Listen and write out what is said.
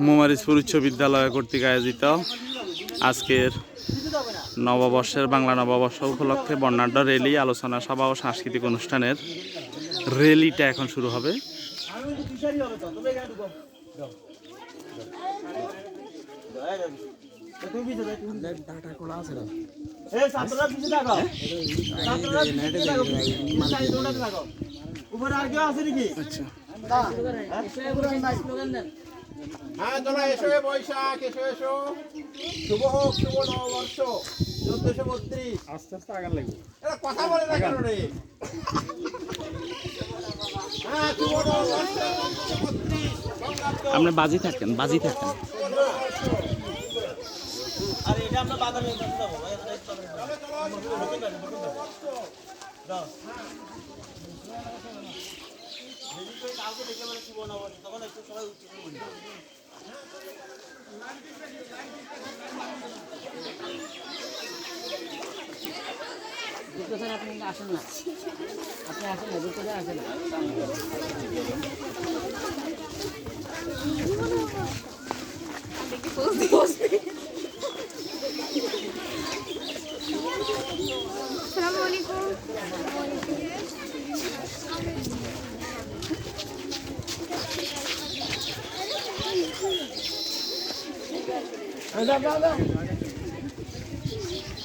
মোমারিজপুর উচ্চ বিদ্যালয় কর্তৃক আয়োজিত আজকের নববর্ষের বাংলা নববর্ষ উপলক্ষে বর্ণাঢ্য র্যালি আলোচনা সভা ও সাংস্কৃতিক অনুষ্ঠানের র্যালিটা এখন শুরু হবে উপরে আর কেউ আছে নাকি? হ্যাঁ তোমরা এসো এ বৈশাখ এসো এসো। শুভ হোক শুভ নববর্ষ চোদ্দশো বত্রিশ। আস্তে আস্তে আগার লাগবে। এরা কথা বলে না কেন রে? হ্যাঁ শুভ নববর্ষ চোদ্দশো বত্রিশ। আপনি বাজি থাকেন বাজি থাকেন। আর এটা আমরা বাদামি যাব ভাই, এটা একটু বাদামি করতে যাব। দাও। যেদিন করে কাউকে দেখলে মানে শুভ নববর্ষ, তখন একটু সবাই বলি। দুটো স্যার আপনি আসেন না। আপনি আসেন না দুটো স্যার আসেন না। আসসালামু আলাইকুম Hadi hadi hadi.